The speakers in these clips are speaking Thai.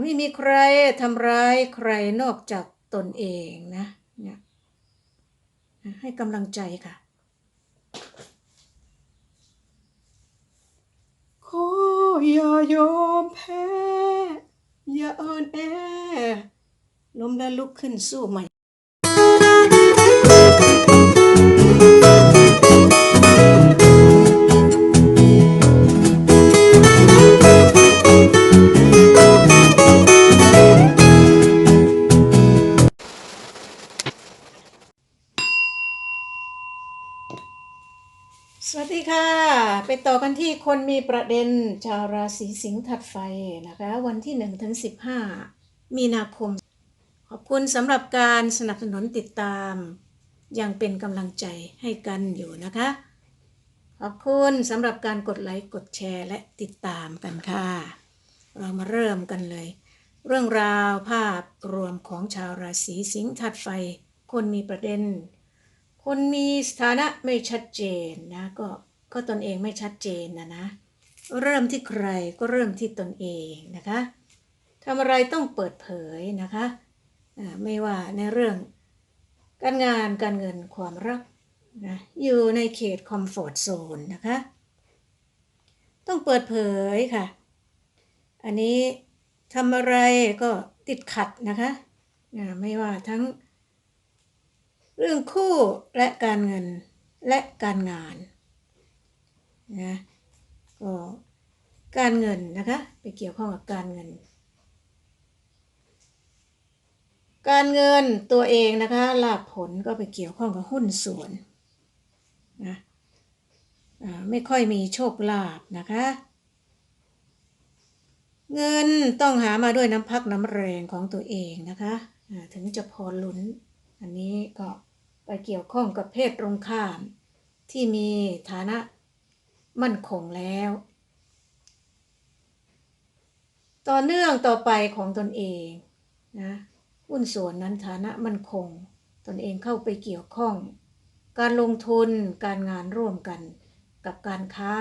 ไม่มีใครทำร้ายใครนอกจากตนเองนะเนี่ยให้กำลังใจค่ะ ขออย่ายอมแพ้ อย่าอ่อนแอล้มแล้วลุกขึ้นสู้ใหม่ ต่อกันที่คนมีประเด็นชาวราศีสิงห์ถัดไฟนะคะ วันที่1ถึง15 มีนาคม ขอบคุณสำหรับการสนับสนุนติดตาม ยังเป็นกำลังใจให้กันอยู่นะคะ ขอบคุณสำหรับการกดไลค์กดแชร์และติดตามกันค่ะ เรามาเริ่มกันเลย เรื่องราวภาพรวมของชาวราศีสิงห์ถัดไฟ คนมีประเด็น คนมีสถานะไม่ชัดเจนนะก็ ก็ตนเองไม่ชัดเจนนะนะ เริ่มที่ใครก็เริ่มที่ตนเองนะคะทำอะไรต้องเปิดเผยนะคะไม่ว่าในเรื่องการงานการเงินความรักนะอยู่ในเขตคอมฟอร์ z โซนนะคะ ต้องเปิดเผยค่ะ อันนี้ทำอะไรก็ติดขัดนะคะไม่ว่าทั้ง เรื่องคู่และการเงินและการงาน นะก็การเงินนะคะ ไปเกี่ยวข้องกับการเงิน การเงินตัวเองนะคะลาภผลก็ไปเกี่ยวข้องกับหุ้นส่วนนะไม่ค่อยมีโชคลาภนะคะ เงินต้องหามาด้วยน้ำพักน้ำแรงของตัวเองนะคะถึงจะพอลุ้น อันนี้ก็ไปเกี่ยวข้องกับเพศตรงข้ามที่มีฐานะ มั่นคงแล้ว ต่อเนื่องต่อไปของตนเองนะหุ้นส่วนนั้นฐานะมั่นคง ตนเองเข้าไปเกี่ยวข้อง การลงทุนการงานร่วมกันกับการค้า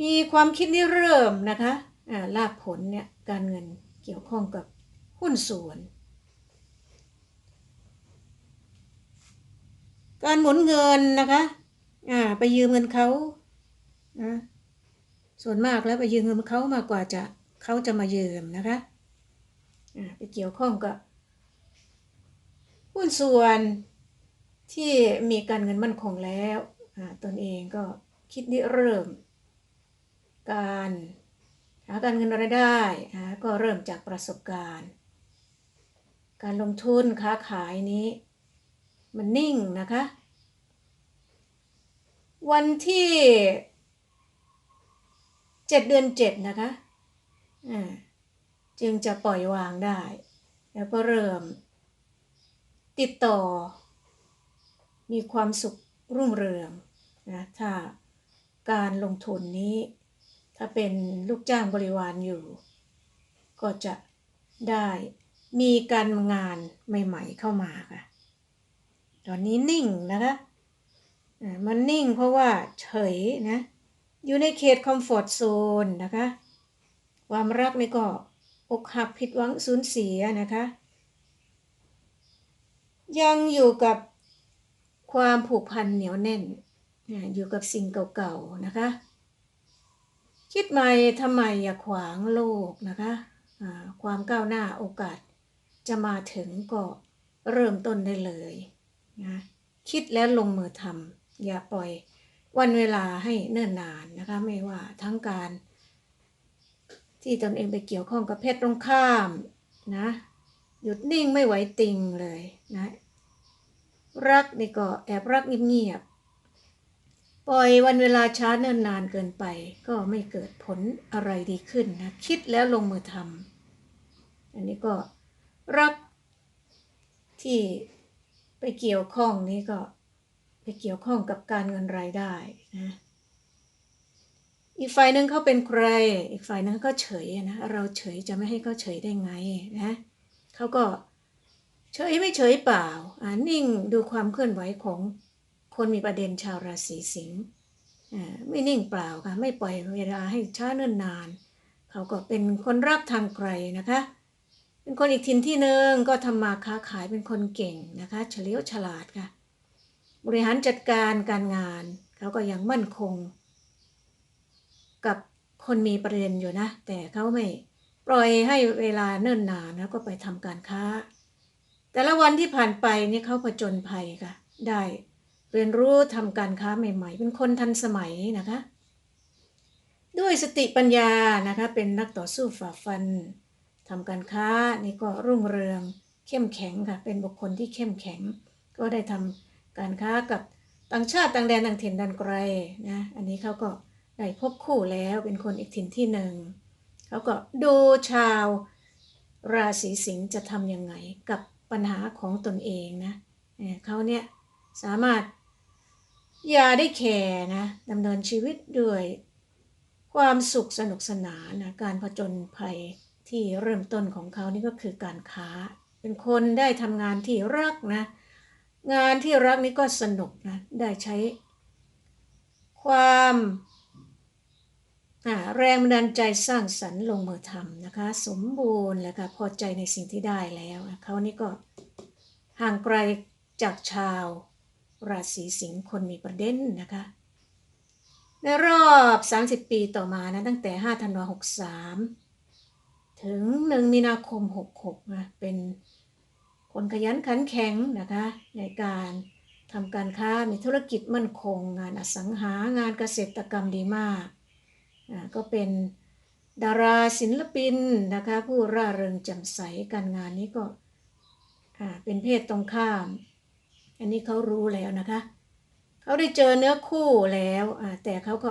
มีความคิดนี้เริ่มนะคะอ่าลาภผลเนี่ยการเงินเกี่ยวข้องกับหุ้นส่วน การหมุนเงินนะคะ อ่า ไปยืมเงินเขานะส่วนมากแล้วไปยืมเงินเขามากกว่าจะเขาจะมายืมนะคะอ่าไปเกี่ยวข้องกับหุ้นส่วนที่มีการเงินมั่นคงแล้วอ่าตนเองก็คิดนี้เริ่ม การหาการเงินรายได้อ่าก็เริ่มจากประสบการณ์ การลงทุนค้าขายนี้ มันนิ่งนะคะ วันที่เจ็ดเดือนเจ็ดนะคะจึงจะปล่อยวางได้ แล้วก็เริ่ม ติดต่อ มีความสุขรุ่งเรืองนะถ้าการลงทุนนี้ ถ้าเป็นลูกจ้างบริวารอยู่ ก็จะได้มีการงานใหม่ ๆ เข้ามาค่ะ ตอนนี้นิ่งนะคะมันนิ่งเพราะว่าเฉยนะ อยู่ในเขตคอมฟอร์ z โซนนะคะ ความรักนี่ก็อกหักผิดหวังสูญเสียนะคะ ยังอยู่กับความผูกพันเหนียวแน่น อยู่กับสิ่งเก่าๆนะคะ คิดใหม่ทำไมอย่าขวางโลกนะคะอ่าความก้าวหน้าโอกาสจะมาถึงก็เริ่มต้นได้เลย นะคิดแล้วลงมือทำอย่าปล่อยวันเวลาให้เนิ่นนานนะคะ ไม่ว่าทั้งการ ที่ตนเองไปเกี่ยวข้องกับเพศตรงข้ามนะ หยุดนิ่งไม่ไหวติงเลยนะ รักนี่ก็แอบรักเงียบๆปล่อยวันเวลาช้าเนิ่นนานเกินไป ก็ไม่เกิดผลอะไรดีขึ้นนะคิดแล้วลงมือทำอันนี้ก็รักที่ ไปเกี่ยวข้องนี้ก็ไปเกี่ยวข้องกับการเงินรายได้นะอีกฝ่ายหนึ่งเขาเป็นใคร อีกฝ่ายหนึงก็เฉยนะเราเฉยจะไม่ให้เขาเฉยได้ไงนะเขาก็เฉยไม่เฉยเปล่าอ่านิ่งดูความเคลื่อนไหวของคนมีประเด็นชาวราศีสิงห์อ่าไม่นิ่งเปล่าค่ะไม่ปล่อยเวลาให้ช้าเนิ่นนาน เขาก็เป็นคนรักทางไกลนะคะ เป็นคนอีกถิ่นที่หนึ่งก็ทำมาค้าขายเป็นคนเก่งนะคะเฉลียวฉลาดค่ะ บริหารจัดการการงานเขาก็ยังมั่นคง กับคนมีประเด็นอยู่นะ แต่เขาไม่ปล่อยให้เวลาเนิ่นนานแล้วก็ไปทำการค้า แต่ละวันที่ผ่านไปนี่เขาผจญภัยค่ะ ได้เรียนรู้ทำการค้าใหม่ๆ เป็นคนทันสมัยนะคะ ด้วยสติปัญญานะคะเป็นนักต่อสู้ฝ่าฟัน ทำการค้านี่ก็รุ่งเรืองเข้มแข็งค่ะ เป็นบุคคลที่เข้มแข็ง ก็ได้ทำการค้ากับต่างชาติต่างแดนต่างถิ่นดันไกลนะอันนี้เขาก็ได้พบคู่แล้วเป็นคนอีกถิ่นที่หนึ่งเขาก็ดูชาวราศีสิงห์จะทำยังไงกับปัญหาของตนเองนะเขาเนี่ยสามารถอย่าได้แคร์นะดำเนินชีวิตด้วยความสุขสนุกสนานนะการผจญภัย ที่เริ่มต้นของเขานี่ก็คือการค้า เป็นคนได้ทำงานที่รักนะ งานที่รักนี่ก็สนุกนะ ได้ใช้ ความแรงบันดาลใจสร้างสรรค์ลงมือทำนะคะ สมบูรณ์แล้วก็พอใจในสิ่งที่ได้แล้วเขานี่ก็ห่างไกลจากชาว ราศีสิงห์คนมีประเด็นนะคะ ในรอบ 30 ปีต่อมานะตั้งแต่ 5 ธันวา 63 ถึง1มีนาคม 66นะเป็นคนขยันขันแข็งนะคะในการทำการค้ามีธุรกิจมั่นคง งานอสังหางานเกษตรกรรมดีมากอ่าก็เป็นดาราศิลปินนะคะผู้ร่าเริงแจ่มใสการงานนี้ก็อ่าเป็นเพศตรงข้าม อันนี้เขารู้แล้วนะคะเขาได้เจอเนื้อคู่แล้วอ่าแต่เขาก็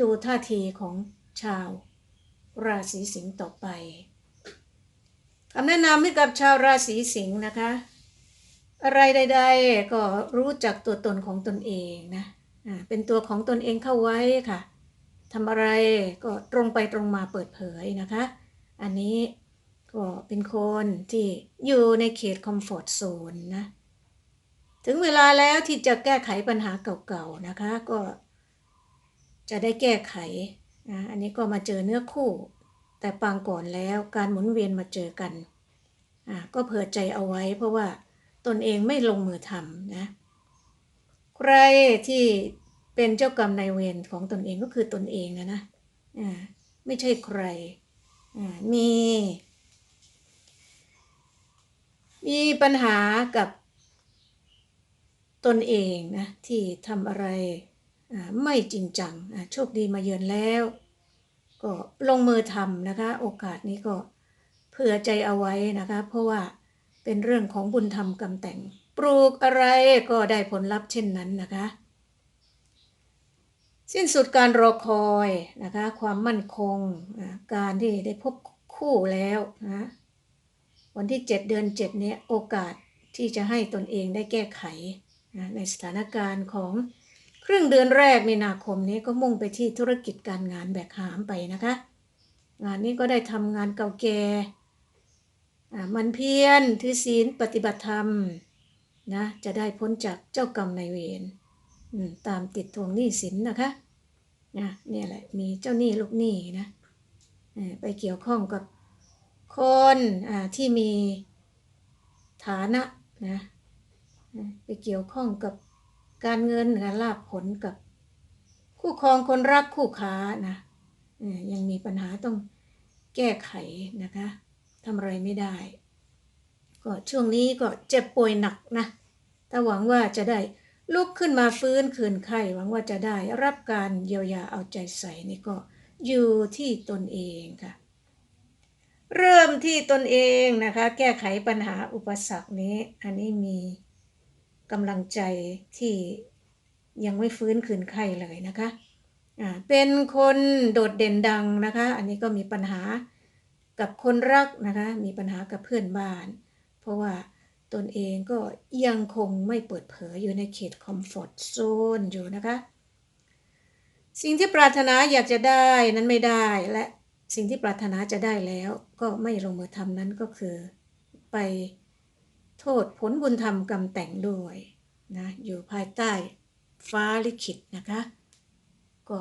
ดูท่าทีของชาว ราศีสิงห์ต่อไปคำแนะนำให้กับชาวราศีสิงห์นะคะ อะไรใด ๆ ก็รู้จักตัวตนของตนเองนะเป็นตัวของตนเองเข้าไว้ค่ะทำอะไรก็ตรงไปตรงมาเปิดเผยนะคะ อันนี้ก็เป็นคนที่อยู่ในเขตคอมฟอร์ทโซนนะ ถึงเวลาแล้วที่จะแก้ไขปัญหาเก่าๆนะคะ ก็จะได้แก้ไข นะอันนี้ก็มาเจอเนื้อคู่ แต่ปางก่อนแล้วการหมุนเวียนมาเจอกันอ่าก็เผื่อใจเอาไว้เพราะว่าตนเองไม่ลงมือทำนะใครที่เป็นเจ้ากรรมนายเวรของตนเองก็คือตนเองนะนะอ่าไม่ใช่ใครอ่ามีมีปัญหากับตนเองนะที่ทำอะไร ไม่จริงจังโชคดีมาเยือนแล้ว ก็ลงมือทำนะคะ โอกาสนี้ก็เผื่อใจเอาไว้นะคะ เพราะว่าเป็นเรื่องของบุญธรรมกรรมแต่ง ปลูกอะไรก็ได้ผลลัพธ์เช่นนั้นนะคะ สิ้นสุดการรอคอยนะคะ ความมั่นคงการที่ได้พบคู่แล้วนะวันที่ 7 เดือน 7 เนี้ยโอกาสที่จะให้ตนเองได้แก้ไขนะในสถานการณ์ของ ครึ่งเดือนแรกมีนาคมนี้ก็มุ่งไปที่ธุรกิจการงานแบกหามไปนะคะ งานนี้ก็ได้ทำงานเก่าแก่อ่ามันเพียรถือศีลปฏิบัติธรรมนะจะได้พ้นจากเจ้ากรรมนายเวรตามติดทวงหนี้สินนะคะนะนี่แหละมีเจ้าหนี้ลูกหนี้นะไปเกี่ยวข้องกับคนอ่าที่มีฐานะนะไปเกี่ยวข้องกับ การเงินการลาบผลกับ คู่ครองคนรักคู่ค้านะยังมีปัญหาต้องแก้ไขนะคะทำอะไรไม่ได้ ก็ช่วงนี้ก็เจ็บป่วยหนักนะแต่หวังว่าจะได้ลุกขึ้นมาฟื้นคืนไข้หวังว่าจะได้รับการเยียวยาเอาใจใส่นี่ก็อยู่ที่ตนเองค่ะ เริ่มที่ตนเองนะคะ แก้ไขปัญหาอุปสรรคนี้ อันนี้มี กำลังใจที่ยังไม่ฟื้นคืนไข้เลยนะคะอ่าเป็นคนโดดเด่นดังนะคะ อันนี้ก็มีปัญหากับคนรักนะคะ มีปัญหากับเพื่อนบ้าน เพราะว่าตนเองก็ยังคงไม่เปิดเผยอยู่ในเขตคอมฟอร์ทโซนอยู่นะคะ สิ่งที่ปรารถนาอยากจะได้นั้นไม่ได้และสิ่งที่ปรารถนาจะได้แล้วก็ไม่ลงมือทำนั้นก็คือไป โทษผลบุญธรรมกรรมแต่งด้วยนะอยู่ภายใต้ฟ้าลิขิตนะคะ ก็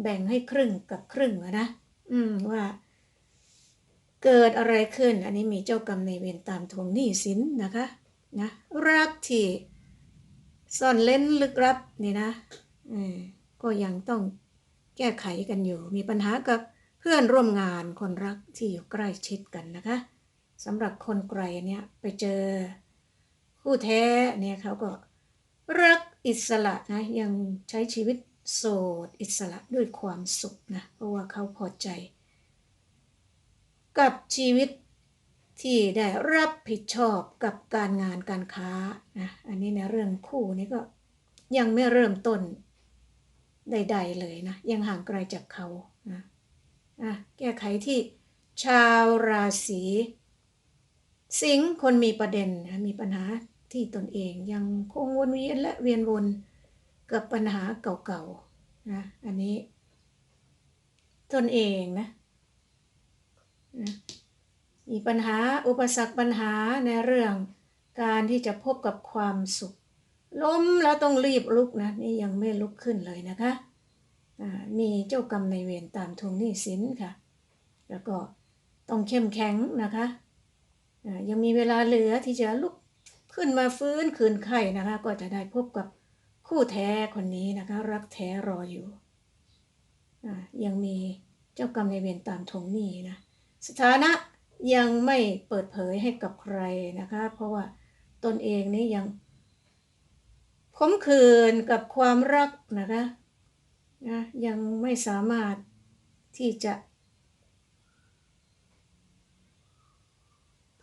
แบ่งให้ครึ่งกับครึ่งอะนะ อืมว่า เกิดอะไรขึ้น อันนี้มีเจ้ากรรมในเวรตามทวงหนี้สินนะคะนะรักที่ซ่อนเล้นลึกลับนี่นะอืมก็ยังต้องแก้ไขกันอยู่ มีปัญหากับเพื่อนร่วมงานคนรักที่อยู่ใกล้ชิดกันนะคะ สำหรับคนไกลเนี่ยไปเจอคู่แท้เนี่ยเขาก็รักอิสระนะยังใช้ชีวิตโสดอิสระด้วยความสุขนะเพราะว่าเขาพอใจ กับชีวิตที่ได้รับผิดชอบกับการงานการค้านะอันนี้ในเรื่องคู่นี้ก็ยังไม่เริ่มต้นใด ๆ เลยนะ ยังห่างไกลจากเขานะอะแก้ไขที่ชาวราศี สิงห์คนมีประเด็นนะมีปัญหาที่ตนเองยังคงวนเวียนและเวียนวนกับปัญหาเก่าๆนะอันนี้ ตนเองนะนะมีปัญหาอุปสรรคปัญหาในเรื่องการที่จะพบกับความสุข ล้มแล้วต้องรีบลุกนะนี่ยังไม่ลุกขึ้นเลยนะคะอ่ามีเจ้ากรรมในายเวรตามทวงหนี้สินค่ะ แล้วก็ต้องเข้มแข็งนะคะ ยังมีเวลาเหลือที่จะลุกขึ้นมาฟื้นคืนไข่นะคะ ก็จะได้พบกับคู่แท้คนนี้นะคะ รักแท้รออยู่อ่ายังมีเจ้ากรรมในายเวรตามทวงหนี้นะสถานะยังไม่เปิดเผยให้กับใครนะคะ เพราะว่าตนเองนี่ยังขมขื่นกับความรักนะคะนะยังไม่สามารถที่จะ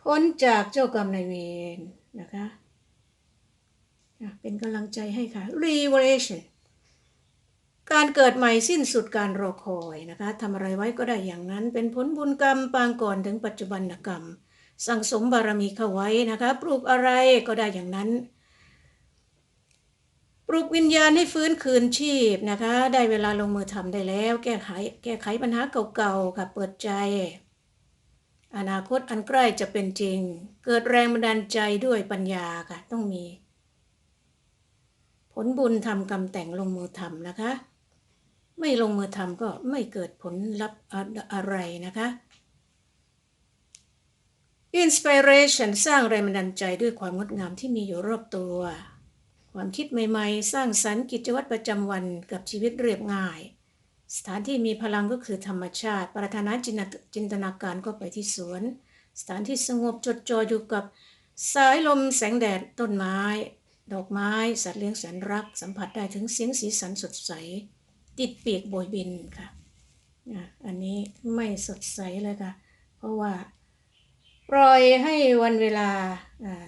พ้นจากเจ้ากรรมนายเวรนะคะเป็นกำลังใจให้ค่ะ revelation การเกิดใหม่สิ้นสุดการรอคอยนะคะทำอะไรไว้ก็ได้อย่างนั้น เป็นผลบุญกรรมปางก่อนถึงปัจจุบันกรรม สั่งสมบารมีเข้าไว้นะคะปลูกอะไรก็ได้อย่างนั้น ปลุกวิญญาณให้ฟื้นคืนชีพนะคะ ได้เวลาลงมือทำได้แล้ว แก้ไขแก้ไขปัญหาเก่าๆค่ะเปิดใจ อนาคตอันใกล้จะเป็นจริง เกิดแรงบันดาลใจด้วยปัญญาค่ะ ต้องมี ผลบุญทำกรรมแต่งลงมือทำนะคะ ไม่ลงมือทำก็ไม่เกิดผลลัพธ์อะอะไรนะคะ Inspiration สร้างแรงบันดาลใจด้วยความงดงามที่มีอยู่รอบตัว ความคิดใหม่ ๆ สร้างสรรค์กิจวัตรประจำวันกับชีวิตเรียบง่าย สถานที่มีพลังก็คือธรรมชาติ ประธานาจินตจินตนาการก็ไปที่สวน สถานที่สงบจดจ่ออยู่กับสายลมแสงแดดต้นไม้ ดอกไม้ สัตว์เลี้ยงแสนรัก สัมผัสได้ถึงเสียงสีสันสดใส ติดปีกโบยบินค่ะอันนี้ไม่สดใสเลยค่ะ เพราะว่า ปล่อยให้วันเวลา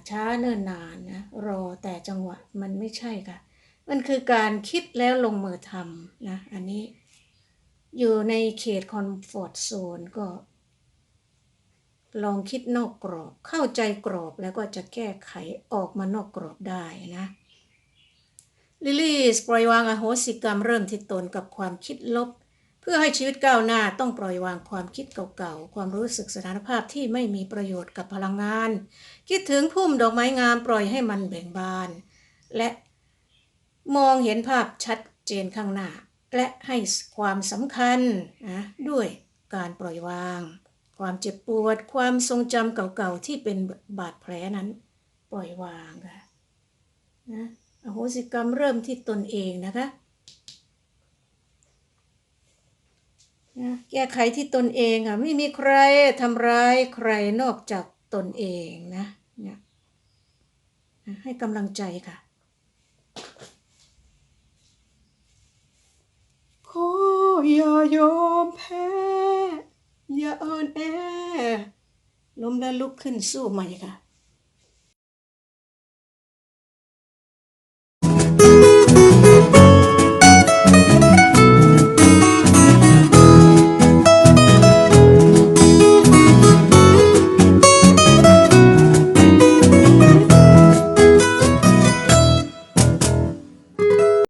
ช้าเนิ่นนานนะรอแต่จังหวะมันไม่ใช่ค่ะ มันคือการคิดแล้วลงมือทำนะอันนี้ อยู่ในเขตคอมฟอร์ทโซนก็ ลองคิดนอกกรอบ เข้าใจกรอบแล้วก็จะแก้ไขออกมานอกกรอบได้นะลิลี่ปล่อยวางอโหสิกรรมเริ่มที่ตนกับความคิดลบ เพื่อให้ชีวิตก้าวหน้าต้องปล่อยวางความคิดเก่าๆ ความรู้สึกสถานภาพที่ไม่มีประโยชน์กับพลังงาน คิดถึงพุ่มดอกไม้งามปล่อยให้มันเบ่งบาน และมองเห็นภาพชัดเจนข้างหน้า และให้ความสำคัญนะด้วยการปล่อยวาง ความเจ็บปวด ความทรงจำเก่าๆที่เป็นบาดแผลนั้น ปล่อยวางค่ะนะอโหสิกรรมเริ่มที่ตนเองนะคะนะแก้ไขที่ตนเองค่ะไม่มีใครทำร้ายใครนอกจากตนเองนะเนี่ยนะให้กำลังใจค่ะ ขออย่ายอมแพ้ อย่าอ่อนแอล้มแล้วลุกขึ้นสู้ใหม่ค่ะ